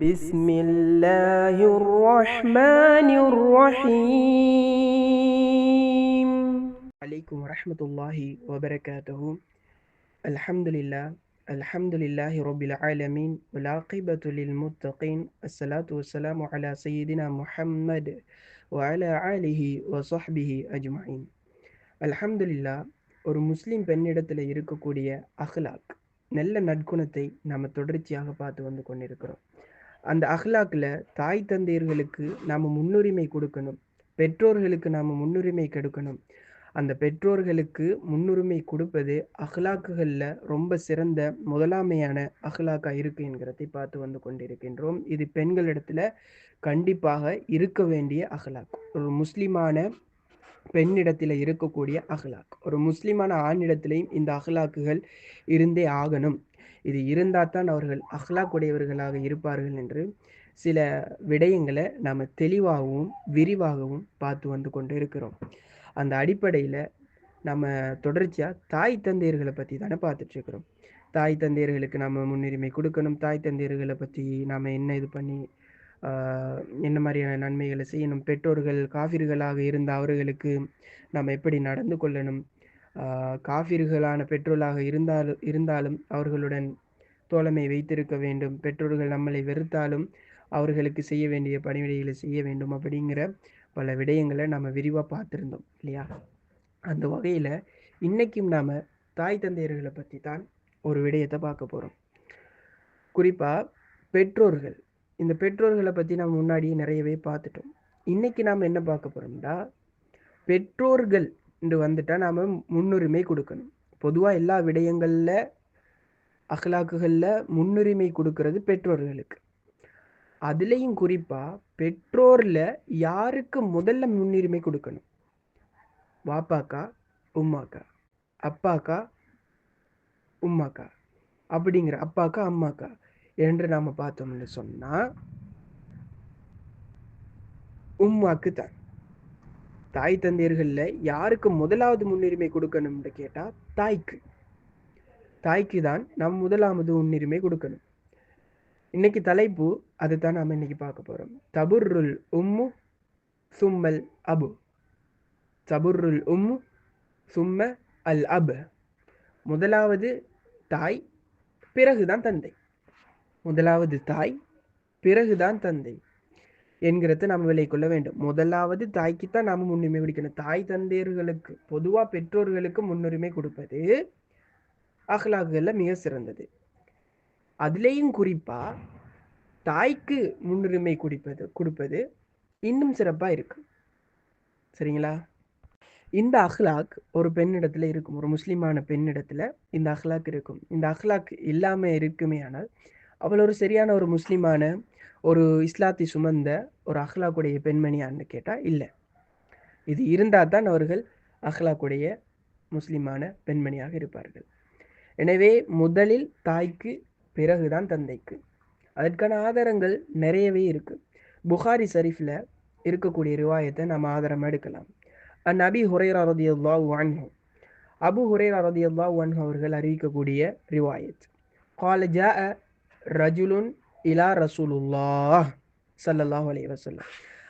بسم الله الرحمن الرحيم عليكم ورحمة الله وبركاته الحمد لله الحمد لله رب العالمين والعاقبة للمتقين الصلاة والسلام على سيدنا محمد وعلى آله وصحبه أجمعين الحمد لله ஒரு முஸ்லிம் பெண்ணிடத்தில் இருக்கக்கூடிய அஹ்லாக் நல்ல நற்குணத்தை நாம் தொடர்ச்சியாக பார்த்து வந்து கொண்டிருக்கிறோம் அந்த அஹ்லாக்கில் தாய் தந்தையர்களுக்கு நாம் முன்னுரிமை கொடுக்கணும். பெற்றோர்களுக்கு நாம் முன்னுரிமை கொடுக்கணும். அந்த பெற்றோர்களுக்கு முன்னுரிமை கொடுப்பது அஹ்லாக்குகளில் ரொம்ப சிறந்த முதலாமையான அஹ்லாக்கா இருக்கு என்கிறதை பார்த்து வந்து கொண்டிருக்கின்றோம். இது பெண்களிடத்துல கண்டிப்பாக இருக்க வேண்டிய அஹ்லாக். ஒரு முஸ்லிமான பெண்ணிடத்தில் இருக்கக்கூடிய அஹ்லாக். ஒரு முஸ்லிமான ஆணிடத்திலையும் இந்த அஹ்லாக்குகள் இருந்தே ஆகணும். இது இருந்தால் தான் அவர்கள் அஹ்லாக்குடையவர்களாக இருப்பார்கள் என்று சில விடயங்களை நாம் தெளிவாகவும் விரிவாகவும் பார்த்து வந்து கொண்டு இருக்கிறோம். அந்த அடிப்படையில் நம்ம தொடர்ச்சியாக தாய் தந்தையர்களை பற்றி தானே பார்த்துட்ருக்குறோம் தாய் தந்தையர்களுக்கு நம்ம முன்னுரிமை கொடுக்கணும். தாய் தந்தையர்களை பற்றி நாம் என்ன இது பண்ணி என்ன மாதிரியான நன்மைகளை செய்யணும்? பெற்றோர்கள் காவிர்களாக இருந்த அவர்களுக்கு நம்ம எப்படி நடந்து கொள்ளணும்? காஃபிர்களான பெற்றோர்களாக இருந்தாலும் இருந்தாலும் அவர்களுடன் தோழமை வைத்திருக்க வேண்டும். பெற்றோர்கள் நம்மளை வெறுத்தாலும் அவர்களுக்கு செய்ய வேண்டிய பணிவிடைகளை செய்ய வேண்டும் அப்படிங்கிற பல விடயங்களை நம்ம விரிவாக பார்த்துருந்தோம் இல்லையா? அந்த வகையில் இன்றைக்கும் நாம் தாய் தந்தையர்களை பற்றி தான் ஒரு விடயத்தை பார்க்க போகிறோம் குறிப்பாக பெற்றோர்கள். இந்த பெற்றோர்களை பற்றி நம்ம முன்னாடியே நிறையவே பார்த்துட்டோம். இன்றைக்கி நாம் என்ன பார்க்க போகிறோம்னா பெற்றோர்கள் வந்துட்டால் நாம் முன்னுரிமை கொடுக்கணும். பொதுவாக எல்லா விடயங்களில் அகலாக்குகளில் முன்னுரிமை கொடுக்கறது பெற்றோர்களுக்கு. அதுலேயும் குறிப்பாக பெற்றோரில் யாருக்கு முதல்ல முன்னுரிமை கொடுக்கணும்? வாப்பாக்கா உம்மாக்கா அப்பாக்கா உம்மாக்கா அப்படிங்கிற அப்பாக்கா அம்மாக்கா என்று நாம் பார்த்தோம்னு சொன்னால் உம்மாக்கு தான் தாய் தந்தையர்களில் யாருக்கு முதலாவது முன்னுரிமை கொடுக்கணும்னு கேட்டால் தாய்க்கு. தாய்க்கு தான் நாம் முதலாவது முன்னுரிமை கொடுக்கணும். இன்னைக்கு தலைப்பு அதை தான் நாம் இன்னைக்கு பார்க்க போகிறோம் தபுர்ருல் உம்மு சும்மல் அபு. தபுருல் உம்மு சும்ம அல் அப். முதலாவது தாய் பிறகுதான் தந்தை. முதலாவது தாய் பிறகுதான் தந்தை. என்கிறத நாம் விலை கொள்ள வேண்டும். முதலாவது தாய்க்கு தான் நாம் முன்னுரிமை கொடுக்கணும். தாய் தந்தையர்களுக்கு பொதுவாக பெற்றோர்களுக்கு முன்னுரிமை கொடுப்பது அகலாகுகளில் மிக சிறந்தது. அதுலேயும் குறிப்பா தாய்க்கு முன்னுரிமை குடிப்பது கொடுப்பது இன்னும் சிறப்பாக இருக்கு. சரிங்களா? இந்த அஹ்லாக் ஒரு பெண்ணிடத்துல இருக்கும். ஒரு முஸ்லீமான பெண்ணிடத்துல இந்த அஹ்லாக் இருக்கும். இந்த அஹ்லாக் இல்லாமல் இருக்குமே ஆனால் அவள் ஒரு சரியான ஒரு முஸ்லீமான ஒரு இஸ்லாத்தை சுமந்த ஒரு அஹ்லாக்குடைய பெண்மணியான்னு கேட்டால் இல்லை. இது இருந்தால் தான் அவர்கள் அஹ்லாக்குடைய முஸ்லிமான பெண்மணியாக இருப்பார்கள். எனவே முதலில் தாய்க்கு பிறகுதான் தந்தைக்கு. அதற்கான ஆதாரங்கள் நிறையவே இருக்கு. புகாரி ஷரீஃபில் இருக்கக்கூடிய ரிவாயத்தை நம்ம ஆதாரமாக எடுக்கலாம். அந் அபி ஹுரேரா ரதி அல்லா வான்ஹோ அபு ஹுரேரா ரதி அல்லா வான்ஹோ அவர்கள் அறிவிக்கக்கூடிய ரிவாயத். கால ஜா ரஜுலுன் இலா ரசூலுல்லாஹ் சல்லல்லாஹ் அலி வசல்லம்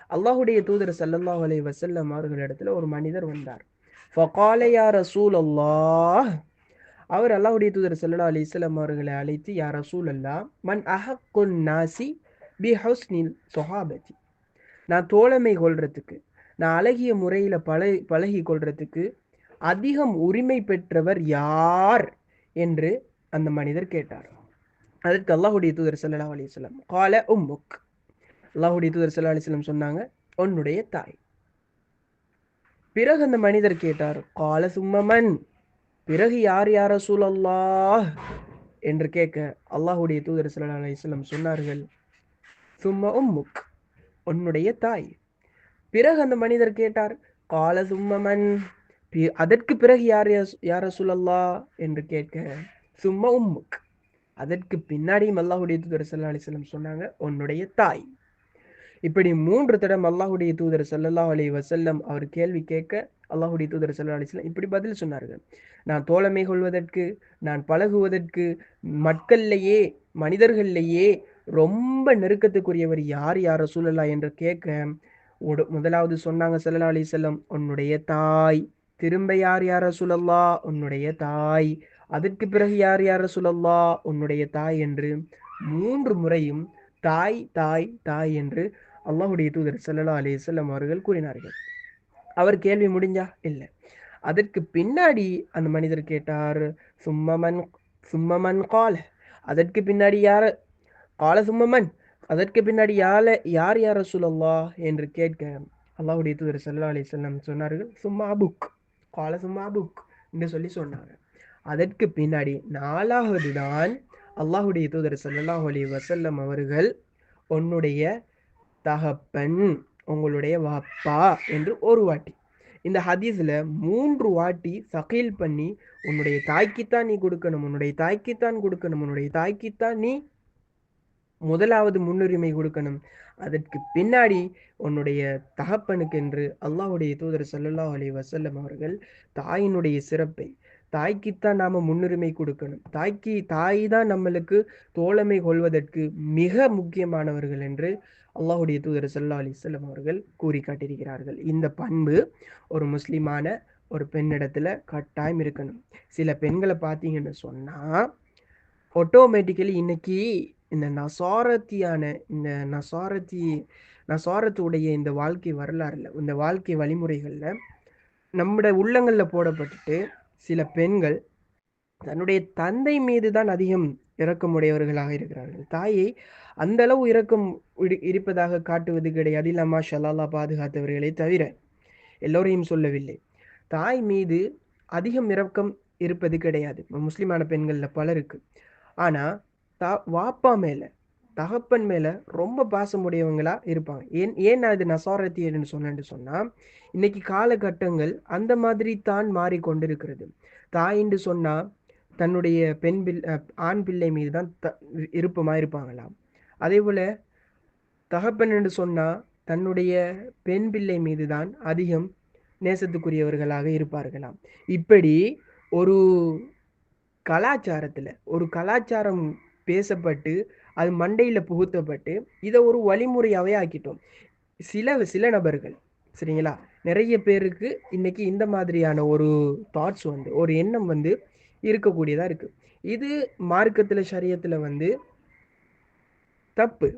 அல்லாஹுடைய தூதர் சல்லல்லாஹ் அலி வசல்லம் அவர்களிடத்துல ஒரு மனிதர் வந்தார். ஃபகாலையா ரசூல் அல்லாஹ் அவர் அல்லாஹுடைய தூதர் சல்லா அலி இஸ்லாம் அவர்களை அழைத்து யா ரசூல் அல்லா மன் அஹக்குன் நாசி பி ஹவுஸ்னில் சொஹாபதி நான் தோழமை கொள்றதுக்கு நான் அழகிய முறையில் பழகி பழகி கொள்றதுக்கு அதிகம் உரிமை பெற்றவர் யார்? என்று அந்த மனிதர் கேட்டார் அதற்கு அல்லாஹுடைய தூதர் சல்லா அலிஸ்லாம் கால உம்முக். அல்லாஹுடைய தூதர் சல்லா அலிஸ்லாம் சொன்னாங்க உன்னுடைய தாய். பிறகு அந்த மனிதர் கேட்டார் கால சும்மமன் பிறகு யார் யார சூழல்லாஹ் என்று கேட்க அல்லாஹுடைய தூதர் சல்லா அலிஸ்லாம் சொன்னார்கள் சும்ம உம்முக். உன்னுடைய தாய். பிறகு அந்த மனிதர் கேட்டார் கால சும்மமன் அதற்கு பிறகு யார் யார சூழல்லா என்று கேட்க சும்மா உம்முக். அதற்கு பின்னாடியும் அல்லாஹுடைய தூதர் சல்லா அலிஸ்லம் சொன்னாங்க உன்னுடைய தாய். இப்படி மூன்று தடம் அல்லாஹுடைய தூதர் சல்லா அலி வசல்லம் அவர் கேள்வி கேட்க அல்லாஹுடைய தூதர் சல்லா அலிஸ்லாம் இப்படி பதில் சொன்னார்கள். நான் தோழமை கொள்வதற்கு நான் பழகுவதற்கு மக்கள்லேயே மனிதர்கள்லேயே ரொம்ப நெருக்கத்துக்குரியவர் யார் யார் சூழலா என்று கேட்க உட- முதலாவது சொன்னாங்க சல்லா அலி செல்லம் உன்னுடைய தாய். திரும்ப யார் யார் ரசூலல்லா உன்னுடைய தாய். அதற்கு பிறகு யார் யார் ரசூலல்லா? உன்னுடைய தாய் என்று மூன்று முறையும் தாய் தாய் தாய் என்று அல்லாஹுடைய தூதர் சல்லா அலி வஸல்லம் அவர்கள் கூறினார்கள். அவர் கேள்வி முடிஞ்சா? இல்லை. அதற்கு பின்னாடி அந்த மனிதர் கேட்டார் சும்மமன் சும்மமன் கால. அதற்கு பின்னாடி யார்? கால சும்மமன் அதற்கு பின்னாடி யார யார் யார் ரசூலல்லா? என்று கேட்க அல்லாஹுடைய தூதர் சல்லா அலி செல்லம் சொன்னார்கள் சும்மா புக். கால சும்மா புக். என்று சொல்லி சொன்னாங்க அதற்கு பின்னாடி நாலாவது தான் அல்லாஹுடைய தூதர் சல்லாஹ் அலி வசல்லம் அவர்கள் உன்னுடைய தகப்பன் உங்களுடைய வாப்பா என்று ஒரு வாட்டி. இந்த ஹதீஸில் மூன்று வாட்டி சகீல் பண்ணி உன்னுடைய தாய்க்குத்தான் நீ கொடுக்கணும் உன்னுடைய தாய்க்குத்தான் கொடுக்கணும் உன்னுடைய தாய்க்குத்தான் நீ முதலாவது முன்னுரிமை கொடுக்கணும். அதற்கு பின்னாடி உன்னுடைய தகப்பனுக்கு என்று அல்லாஹ்வுடைய தூதர் ஸல்லல்லாஹு அலி வசல்லம் அவர்கள் தாயினுடைய சிறப்பை தாய்க்குத்தான் நாம முன்னுரிமை கொடுக்கணும். தாய்க்கு தாய் தான் நம்மளுக்கு தோழமை கொள்வதற்கு மிக முக்கியமானவர்கள் என்று அல்லாஹுடைய தூதர் சல்லா அலைஹி அவர்கள் கூறி காட்டியிருக்கிறார்கள் இந்த பண்பு ஒரு முஸ்லிமான ஒரு பெண்ணிடத்துல கட்டாயம் இருக்கணும். சில பெண்களை பார்த்தீங்கன்னு சொன்னா ஆட்டோமேட்டிக்கலி இன்னைக்கு இந்த நசாரத்தியான இந்த நசாரத்தி நசாரத்துடைய இந்த வாழ்க்கை வரலாறுல இந்த வாழ்க்கை வழிமுறைகள்ல நம்மட உள்ளங்கள்ல போடப்பட்டுட்டு சில பெண்கள் தன்னுடைய தந்தை மீது தான் அதிகம் இரக்கமுடையவர்களாக இருக்கிறார்கள். தாயை அந்த அளவு இரக்கம் இரு- இருப்பதாக காட்டுவது கிடையாது. இல்லாமா ஷலாலா பாதுகாத்தவர்களை தவிர எல்லோரையும் சொல்லவில்லை. தாய் மீது அதிகம் இரக்கம் இருப்பது கிடையாது. முஸ்லிமான பெண்களில் பலருக்கு. ஆனால் தா வாப்பா மேலே தகப்பன் மேல ரொம்ப பாசமுடையவங்களா இருப்பாங்க. ஏன் ஏன் நான் நசாரத்தியர்னு சொன்னேன்னு சொன்னா இன்னைக்கு காலகட்டங்கள் அந்த மாதிரி தான் மாறிக்கொண்டிருக்கிறது. தாயின்னு சொன்னா தன்னுடைய பெண் பில் ஆண் பிள்ளை மீது தான் த விருப்பமாக இருப்பாங்களாம் அதே போல தகப்பன் என்று சொன்னா தன்னுடைய பெண் பிள்ளை மீது தான் அதிகம் நேசத்துக்குரியவர்களாக இருப்பார்களாம். இப்படி ஒரு கலாச்சாரத்துல ஒரு கலாச்சாரம் பேசப்பட்டு அது மண்டையில புகுத்தப்பட்டு இதை ஒரு வழிமுறையாவே ஆக்கிட்டோம். சில சில நபர்கள் சரிங்களா? நிறைய பேருக்கு இன்னைக்கு இந்த மாதிரியான ஒரு தாட்ஸ் வந்து ஒரு எண்ணம் வந்து இருக்கக்கூடியதா இருக்கு. இது மார்க்கத்துல சரியத்துல வந்து தப்பு.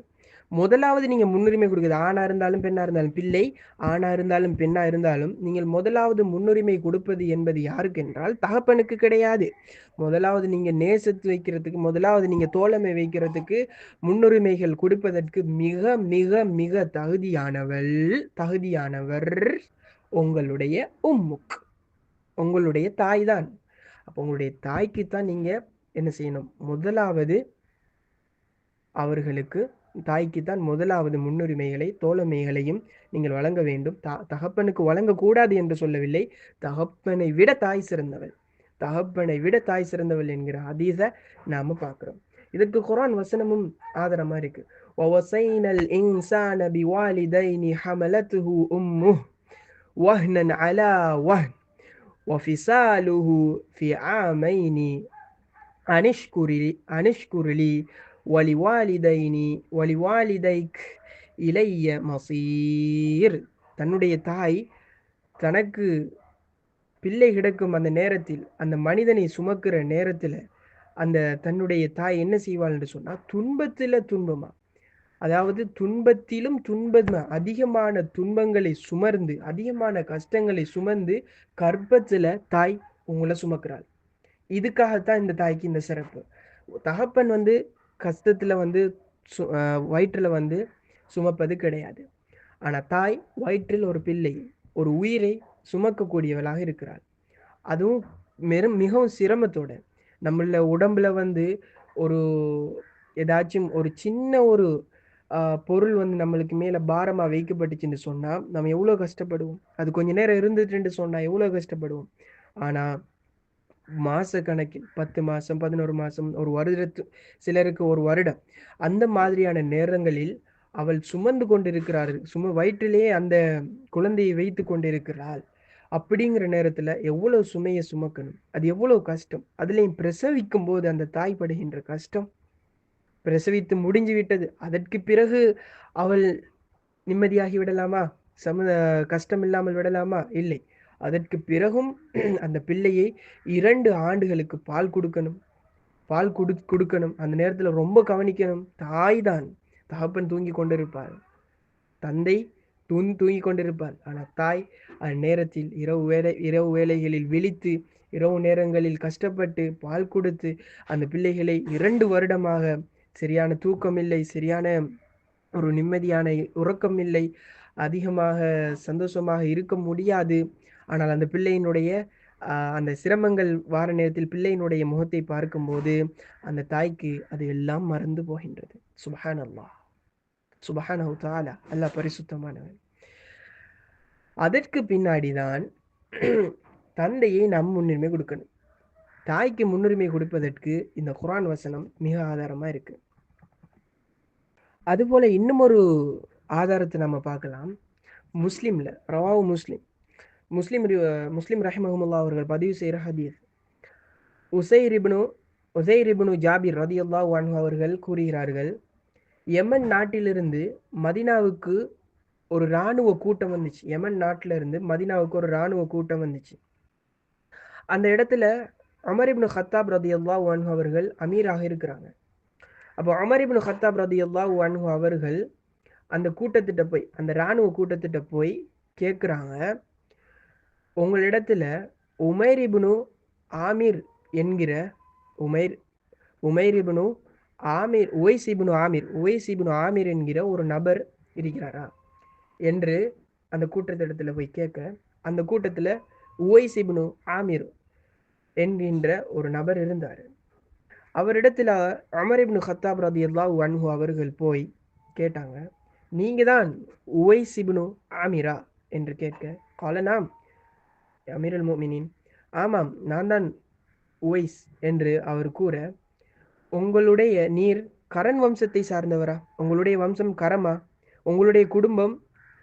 முதலாவது நீங்க முன்னுரிமை கொடுக்குது ஆணா இருந்தாலும் பெண்ணா இருந்தாலும் பிள்ளை ஆணா இருந்தாலும் பெண்ணா இருந்தாலும் நீங்கள் முதலாவது முன்னுரிமை கொடுப்பது என்பது யாருக்கு என்றால் தகப்பனுக்கு கிடையாது. முதலாவது நீங்க நேசத்து வைக்கிறதுக்கு முதலாவது நீங்க தோழமை வைக்கிறதுக்கு முன்னுரிமைகள் கொடுப்பதற்கு மிக மிக மிக தகுதியானவள் தகுதியானவர் உங்களுடைய உம்முக் உங்களுடைய தாய் தான் அப்போ உங்களுடைய தாய்க்கு தான் நீங்க என்ன செய்யணும்? முதலாவது அவர்களுக்கு தாய்க்கு தான் முதலாவது முன்னுரிமைகளை தோழமைகளையும் நீங்கள் வழங்க வேண்டும் த தகப்பனுக்கு வழங்கக்கூடாது என்று சொல்லவில்லை தகப்பனை விட தாய் சிறந்தவள் தகப்பனை விட தாய் சிறந்தவள் என்கிற ஹதீஸ நாம பார்க்கிறோம் இதற்கு குர்ஆன் வசனமும் ஆதாரமா இருக்கு وَوَصَيْنَا الْإِنسَانَ بِوَالِدَيْنِ حَمَلَتْهُ أُمُّهُ وَهْنًا عَلَى وَهْنٍ وَفِصَالُهُ فِي عَامَيْنِ أن اشكر لي أن اشكر لي வலிவாலிதைனி வலிவாலிதைக் இளைய மசீர் தன்னுடைய தாய் தனக்கு பிள்ளை கிடக்கும் அந்த நேரத்தில் அந்த மனிதனை சுமக்கிற நேரத்தில் அந்த தன்னுடைய தாய் என்ன செய்வாள் என்று சொன்னால் துன்பத்தில் துன்பமா? அதாவது துன்பத்திலும் துன்பம் அதிகமான துன்பங்களை சுமர்ந்து அதிகமான கஷ்டங்களை சுமந்து கர்ப்பத்தில் தாய் உங்களை சுமக்கிறாள். இதுக்காகத்தான் இந்த தாய்க்கு இந்த சிறப்பு. தகப்பன் வந்து கஷ்டத்தில் வந்து சு- வயிற்றில் வந்து சுமப்பது கிடையாது. ஆனால் தாய் வயிற்றில் ஒரு பிள்ளை ஒரு உயிரை சுமக்கக்கூடியவளாக இருக்கிறாள். அதுவும் மெரும் மிகவும் சிரமத்தோட. நம்மள உடம்புல வந்து ஒரு ஏதாச்சும் ஒரு சின்ன ஒரு பொருள் வந்து நம்மளுக்கு மேலே பாரமாக வைக்கப்பட்டுச்சுன்னு சொன்னால் நம்ம எவ்வளோ கஷ்டப்படுவோம்? அது கொஞ்ச நேரம் இருந்துட்டுன்னு சொன்னால் எவ்வளோ கஷ்டப்படுவோம்? ஆனால் மாச கணக்கில் பத்து மாசம் பதினோரு மாசம் ஒரு வருடத்து சிலருக்கு ஒரு வருடம். அந்த மாதிரியான நேரங்களில் அவள் சுமந்து கொண்டிருக்கிறார்கள். சும வயிற்றிலேயே அந்த குழந்தையை வைத்து கொண்டிருக்கிறாள். அப்படிங்கிற நேரத்துல எவ்வளவு சுமையை சுமக்கணும்? அது எவ்வளவு கஷ்டம்? அதுலயும் பிரசவிக்கும் போது அந்த தாய் படுகின்ற கஷ்டம்? பிரசவித்து முடிஞ்சு விட்டது. அதற்கு பிறகு அவள் நிம்மதியாகி விடலாமா? சம கஷ்டம் இல்லாமல் விடலாமா? இல்லை. அதற்கு பிறகும் அந்த பிள்ளையை இரண்டு ஆண்டுகளுக்கு பால் கொடுக்கணும். பால் கொடு கொடுக்கணும். அந்த நேரத்தில் ரொம்ப கவனிக்கணும். தாய் தான் தகப்பன் தூங்கி கொண்டிருப்பார். தந்தை தூங்கி தூங்கி கொண்டிருப்பார். ஆனால் தாய் அந்த நேரத்தில் இரவு வேலை இரவு வேலைகளில் விழித்து இரவு நேரங்களில் கஷ்டப்பட்டு பால் கொடுத்து அந்த பிள்ளைகளை இரண்டு வருடமாக சரியான தூக்கம் இல்லை சரியான ஒரு நிம்மதியான உறக்கம் இல்லை அதிகமாக சந்தோஷமாக இருக்க முடியாது. ஆனால் அந்த பிள்ளையினுடைய அந்த சிரமங்கள் வார நேரத்தில் பிள்ளையினுடைய முகத்தை பார்க்கும்போது அந்த தாய்க்கு அது எல்லாம் மறந்து போகின்றது. சுபஹான் அல்லாஹ் சுபஹான் தாலா அல்லா பரிசுத்தமானவன் அதற்கு பின்னாடிதான் தந்தையை நம் முன்னுரிமை கொடுக்கணும். தாய்க்கு முன்னுரிமை கொடுப்பதற்கு இந்த குரான் வசனம் மிக ஆதாரமா இருக்கு. அதுபோல இன்னும் ஒரு ஆதாரத்தை நம்ம பார்க்கலாம். முஸ்லீம்ல ரவாவு முஸ்லீம். முஸ்லீம் முஸ்லீம் ரஹிமஹமுல்லா அவர்கள் பதிவு செய்கிற ஹதீஸ். உசை ரிபனு உசைர் ரிபனு ஜாபிர் ரதி அல்லா அவர்கள் கூறுகிறார்கள் யமன் நாட்டிலிருந்து மதினாவுக்கு ஒரு இராணுவ கூட்டம் வந்துச்சு. யமன் நாட்டிலிருந்து மதினாவுக்கு ஒரு இராணுவ கூட்டம் வந்துச்சு. அந்த இடத்துல அமரிபுனு ஹத்தாப் ரதி அல்லா அவர்கள் அமீராக இருக்கிறாங்க. அப்போ அமர் ஹத்தாப் ரதி அல்லா அவர்கள் அந்த கூட்டத்திட்ட போய் அந்த இராணுவ கூட்டத்திட்ட போய் கேட்குறாங்க உங்களிடத்துல உமைர் இபுனு ஆமீர் என்கிற உமைர் உமைர் இபுனு ஆமீர் உவைஸ் இபுனு ஆமீர் உவைஸ் இபுனு ஆமீர் என்கிற ஒரு நபர் இருக்கிறாரா என்று அந்த கூட்டத்திடத்தில் போய் கேட்க அந்த கூட்டத்தில் உவைஸ் இபுனு ஆமீர் என்கின்ற ஒரு நபர் இருந்தார். அவரிடத்தில் அமர் இப்னு ஹத்தாப் ரதி அல்லா அன்ஹு அவர்கள் போய் கேட்டாங்க நீங்கள் தான் உவைஸ் இப்னு ஆமீரா? என்று கேட்க காலனாம் அமீரல் மோமினின் ஆமாம் நான் தான் உவைஸ் என்று அவர் கூற உங்களுடைய நீர் கரண் வம்சத்தை சார்ந்தவரா? உங்களுடைய வம்சம் கரமா? உங்களுடைய குடும்பம்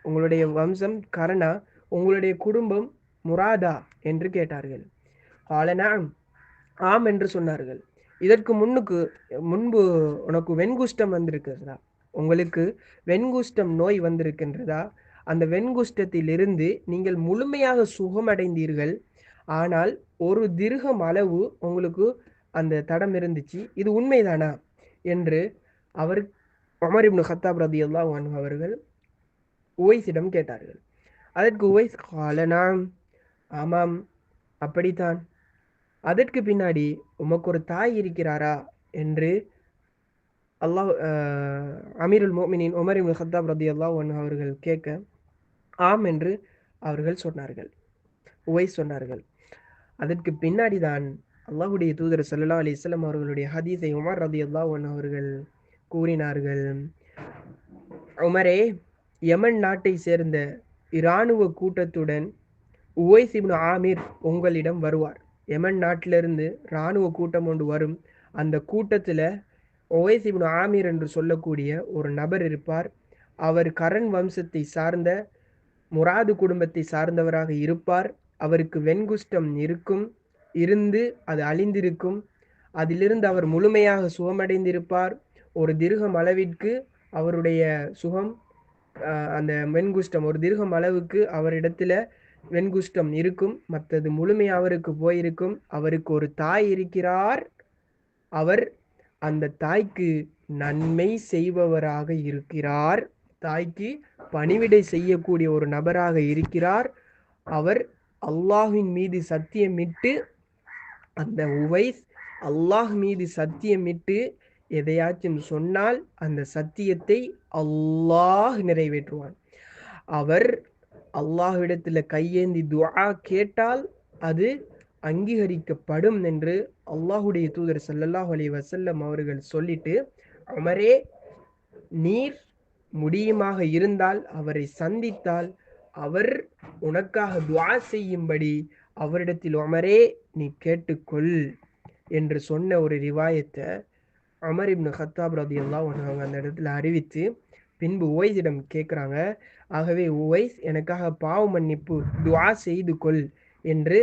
உங்களுடைய வம்சம் கரணா உங்களுடைய குடும்பம் முராதா? என்று கேட்டார்கள். காலனாம் ஆம் என்று சொன்னார்கள். இதற்கு முன்னுக்கு முன்பு உனக்கு வெண்குஷ்டம் வந்திருக்கிறதா? உங்களுக்கு வெண்குஷ்டம் நோய் வந்திருக்கின்றதா? அந்த வெண்குஷ்டத்திலிருந்து நீங்கள் முழுமையாக சுகமடைந்தீர்கள். ஆனால் ஒரு திருகம் அளவு உங்களுக்கு அந்த தடம் இருந்துச்சு. இது உண்மைதானா? என்று அவர் அமர் இப்னு ஹத்தாப் ரதி அல்லா அவர்கள் உவைஸிடம் கேட்டார்கள். அதற்கு உவைஸ் காலனாம் ஆமாம் அப்படித்தான். அதற்கு பின்னாடி உமக்கு ஒரு தாய் இருக்கிறாரா? என்று அல்லாஹ் அமீருல் மோமினின் உமர் இப்னு ஹத்தாப் ரதி அல்லா அவர்கள் கேட்க ஆம் என்று அவர்கள் சொன்னார்கள். உவை சொன்னார்கள். அதற்கு பின்னாடி தான் அல்லாஹுடைய தூதர் சல்லா அலி இஸ்லாம் அவர்களுடைய ஹதீஸை உமர் ரதி அல்லாஹ் அவர்கள் கூறினார்கள். உமரே யமன் நாட்டை சேர்ந்த இராணுவ கூட்டத்துடன் உவைஸ் இப்னு ஆமீர் உங்களிடம் வருவார். யமன் நாட்டிலிருந்து இராணுவ கூட்டம் ஒன்று வரும். அந்த கூட்டத்தில் ஒவைஸ் இப்னு ஆமீர் என்று சொல்லக்கூடிய ஒரு நபர் இருப்பார். அவர் கரண் வம்சத்தை சார்ந்த முராது குடும்பத்தை சார்ந்தவராக இருப்பார். அவருக்கு வெண்குஷ்டம் இருக்கும். இருந்து அது அழிந்திருக்கும். அதிலிருந்து அவர் முழுமையாக சுகமடைந்திருப்பார். ஒரு திருகம் அளவிற்கு அவருடைய சுகம் அந்த வெண்குஷ்டம் ஒரு திருகம் அளவுக்கு அவரிடத்துல வெண்குஷ்டம் இருக்கும். மற்றது முழுமை அவருக்கு போயிருக்கும். அவருக்கு ஒரு தாய் இருக்கிறார். அவர் அந்த தாய்க்கு நன்மை செய்பவராக இருக்கிறார். தாய்க்கு பணிவிடை செய்யக்கூடிய ஒரு நபராக இருக்கிறார். அவர் அல்லாஹின் மீது சத்தியமிட்டு அந்த உவைஸ் அல்லாஹ் மீது சத்தியமிட்டு எதையாச்சும் சொன்னால் அந்த சத்தியத்தை அல்லாஹ் நிறைவேற்றுவான். அவர் அல்லாஹ்விடத்தில் கையேந்தி துஆ கேட்டால் அது அங்கீகரிக்கப்படும் என்று அல்லாஹுடைய தூதர் சல்லல்லாஹ் அலி வசல்லம் அவர்கள் சொல்லிட்டு அமரே நீர் முடியுமாக இருந்தால் அவரை சந்தித்தால் அவர் உனக்காக துவா செய்யும்படி அவரிடத்தில் அமரே நீ கேட்டுக்கொள் என்று சொன்ன ஒரு ரிவாயத்தை அமர் இப்னு ஹத்தாப் ரதி எல்லாம் அவங்க அந்த இடத்துல அறிவித்து பின்பு ஓய்ஸிடம் கேட்குறாங்க. ஆகவே ஓய்ஸ் எனக்காக பாவ மன்னிப்பு துவா செய்து கொள் என்று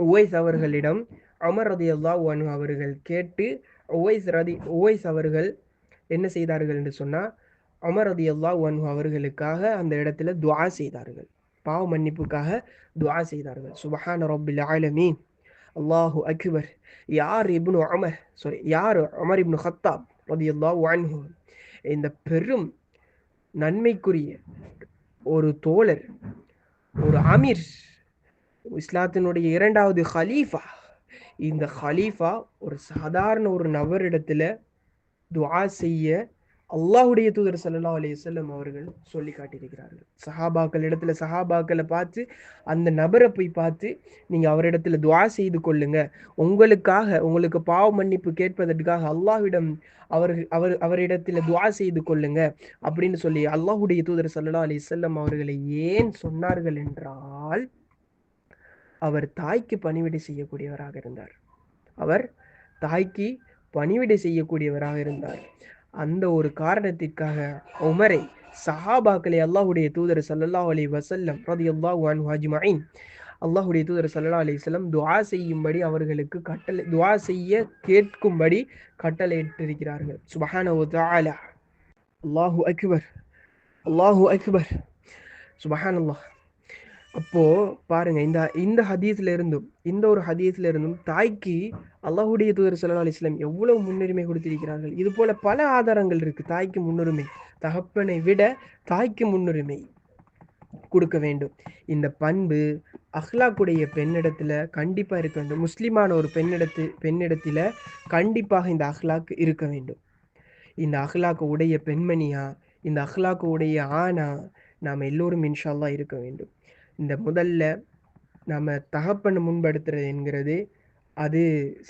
ஓய்ஸ் அவர்களிடம் அமர் ரதி அல்லா அவர்கள் கேட்டு ஓய்ஸ் ரதி ஓய்ஸ் அவர்கள் என்ன செய்தார்கள் என்று சொன்னால் அமர் அதி அல்லா ஒன் அவர்களுக்காக அந்த இடத்துல துவா செய்தார்கள். பாவ மன்னிப்புக்காக துவா செய்தார்கள். சுபஹான ரபில் ஆலமீன். அல்லாஹு அக்பர். யார் இப்னு அமர் சாரி யார் அமர் இப்னு ஹத்தாப் ரலியல்லாஹு அன்ஹு? இந்த பெரும் நன்மைக்குரிய ஒரு தோழர் ஒரு அமீர் இஸ்லாத்தினுடைய இரண்டாவது ஹலீஃபா இந்த ஹலீஃபா ஒரு சாதாரண ஒரு நபரிடத்துல துவா செய்ய அல்லாஹுடைய தூதர் சல்லா அலி செல்லம் அவர்கள் சொல்லி காட்டியிருக்கிறார்கள். சஹாபாக்கள் இடத்துல சஹாபாக்களை பார்த்து அந்த நபரை போய் பார்த்து நீங்க அவரிடத்துல துவா செய்து கொள்ளுங்க. உங்களுக்காக உங்களுக்கு பாவ மன்னிப்பு கேட்பதற்காக அல்லாஹ்விடம் அவர் அவர் அவரிடத்துல துவா செய்து கொள்ளுங்க அப்படின்னு சொல்லி அல்லாஹுடைய தூதர் சல்லா அலி செல்லம் அவர்களை ஏன் சொன்னார்கள் என்றால் அவர் தாய்க்கு பணிவிடை செய்யக்கூடியவராக இருந்தார். அவர் தாய்க்கு பணிவிடை செய்யக்கூடியவராக இருந்தார். அந்த ஒரு காரணத்திற்காக உமரை சஹாபாக்களை அல்லாஹுடைய தூதர் சல்லா அலி வசல்லம் ரலியல்லாஹு அன்ஹு அஜ்மஈன். அல்லாஹ்வுடைய தூதர் சல்லா அலி வஸல்லம் துவா செய்யும்படி அவர்களுக்கு கட்டளை துவா செய்ய கேட்கும்படி கட்டளையிட்டிருக்கிறார்கள். சுபஹான வ தஆலா. அல்லாஹு அக்பர். அல்லாஹு அக்பர். சுப்ஹானல்லாஹ். அப்போ பாருங்க இந்த இந்த ஹதீஸ்ல இருந்தும் இந்த ஒரு ஹதீஸ்ல இருந்தும் தாய்க்கு அல்லாஹுடைய தூதர் சல்லா அலைஹி வஸல்லம் எவ்வளவு முன்னுரிமை கொடுத்திருக்கிறார்கள். இது போல பல ஆதாரங்கள் இருக்கு தாய்க்கு முன்னுரிமை. தகப்பனை விட தாய்க்கு முன்னுரிமை கொடுக்க வேண்டும். இந்த பண்பு அஹ்லாக்குடைய பெண்ணிடத்துல கண்டிப்பா இருக்க வேண்டும். முஸ்லிமான ஒரு பெண்ணிடத்து பெண்ணிடத்துல கண்டிப்பாக இந்த அஹ்லாக்கு இருக்க வேண்டும். இந்த அஹ்லாக்கு உடைய பெண்மணியா இந்த அஹ்லாக்கு உடைய ஆணா நாம் எல்லோரும் இன்ஷால்லா இருக்க வேண்டும். இந்த முதல்ல நம்ம தகப்பனை முன்படுத்துறது என்கிறது அது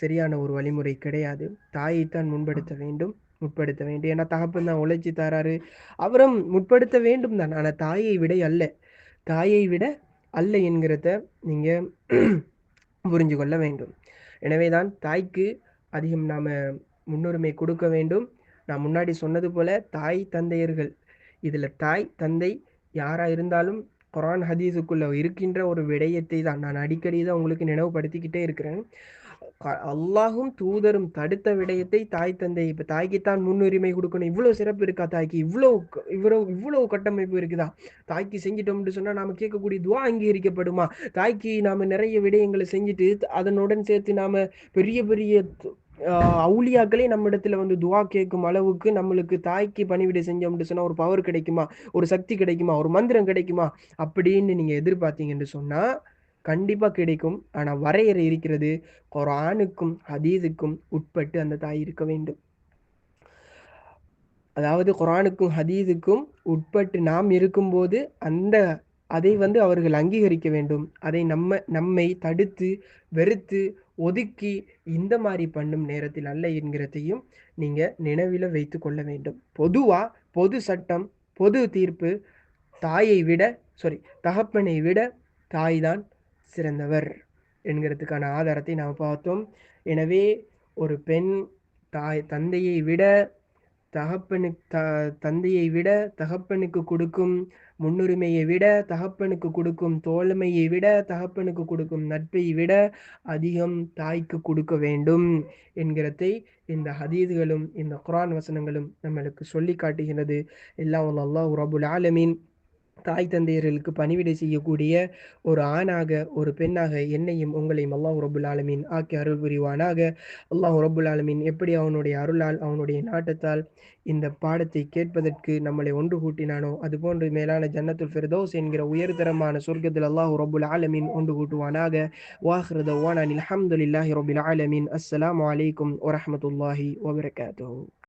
சரியான ஒரு வழிமுறை கிடையாது. தாயைத்தான் முன்படுத்த வேண்டும் முற்படுத்த வேண்டும். ஏன்னா தகப்பன் தான் உழைச்சி தராரு. அவரும் முற்படுத்த வேண்டும் தான். ஆனால் தாயை விட அல்ல. தாயை விட அல்ல என்கிறத நீங்கள் புரிஞ்சு கொள்ள வேண்டும். எனவே தான் தாய்க்கு அதிகம் நாம் முன்னுரிமை கொடுக்க வேண்டும். நான் முன்னாடி சொன்னது போல தாய் தந்தையர்கள். இதில் தாய் தந்தை யாராக இருந்தாலும் குரான் ஹதீஸுக்குள்ள இருக்கின்ற ஒரு விடயத்தை தான். நான் அடிக்கடி தான் உங்களுக்கு நினைவுபடுத்திக்கிட்டே இருக்கிறேன். க- அல்லாஹும் தூதரும் தடுத்த விடயத்தை தாய் தந்தை இப்ப தாய்க்குத்தான் முன்னுரிமை கொடுக்கணும். இவ்வளவு சிறப்பு இருக்கா தாய்க்கு? இவ்வளவு இவ்வளோ இவ்வளவு இவ்வளவு கட்டமைப்பு இருக்குதா? தாய்க்கு செஞ்சிட்டோம்னு சொன்னா நாம கேட்கக்கூடிய துவா அங்கீகரிக்கப்படுமா? தாய்க்கு நாம நிறைய விடயங்களை செஞ்சுட்டு அதனுடன் சேர்த்து நாம பெரிய பெரிய அவுளியாக்களே நம்ம இடத்துல வந்து துவா கேட்கும் அளவுக்கு நம்மளுக்கு தாய்க்கு பணிவிடை செஞ்சோம்னு சொன்னா ஒரு பவர் கிடைக்குமா? ஒரு சக்தி கிடைக்குமா? ஒரு மந்திரம் கிடைக்குமா? அப்படின்னு நீங்க எதிர்பார்த்தீங்கன்னு சொன்னா கண்டிப்பா கிடைக்கும். ஆனா வரையறை இருக்கிறது குரானுக்கும் ஹதீஸுக்கும் உட்பட்டு அந்த தாய் இருக்க வேண்டும். அதாவது குரானுக்கும் ஹதீஸுக்கும் உட்பட்டு நாம் இருக்கும்போது அந்த அதை வந்து அவர்கள் அங்கீகரிக்க வேண்டும். அதை நம்ம நம்மை தடுத்து வெறுத்து ஒதுக்கி இந்த மாதிரி பண்ணும் நேரத்தில் அல்ல என்கிறதையும் நீங்கள் நினைவில் வைத்து கொள்ள வேண்டும். பொதுவாக பொது சட்டம் பொது தீர்ப்பு தாயை விட சாரி தகப்பனை விட தாய் தான் சிறந்தவர் என்கிறதுக்கான ஆதாரத்தை நாம் பார்த்தோம். எனவே ஒரு பெண் தாய் தந்தையை விட தகப்பனுக்கு த தந்தையை விட தகப்பனுக்கு கொடுக்கும் முன்னுரிமையை விட தகப்பனுக்கு கொடுக்கும் தோழமையை விட தகப்பனுக்கு கொடுக்கும் நட்பை விட அதிகம் தாய்க்கு கொடுக்க வேண்டும் என்கிறதை இந்த ஹதீதுகளும் இந்த குரான் வசனங்களும் நம்மளுக்கு சொல்லி காட்டுகிறது. எல்லாம் அல்லாஹ் ரபுல் ஆலமீன். தாய் தந்தையர்களுக்கு பணிவிடை செய்யக்கூடிய ஒரு ஆணாக ஒரு பெண்ணாக என்னையும் உங்களையும் அல்லாஹ் ரபுல் ஆலமீன் ஆக்கி அருள் புரிவானாக. அல்லாஹ் ரபுல் ஆலமீன் எப்படி அவனுடைய அருளால் அவனுடைய நாட்டத்தால் இந்த பாடத்தை கேட்பதற்கு நம்மளை ஒன்று கூட்டினானோ அதுபோன்று மேலான ஜன்னத்துல் ஃபிர்தோஸ் என்கிற உயர்தரமான சொர்க்கத்தில் அல்லாஹ் ரபுல் ஆலமீன் ஒன்று கூட்டுவானாக. வாஹ்ரத வானான் அல்ஹம்துலில்லாஹி ரபுல் ஆலமீன். அஸ்ஸலாமு அலைக்கும் வரமத்துல்லாஹி வபரகாத்தூ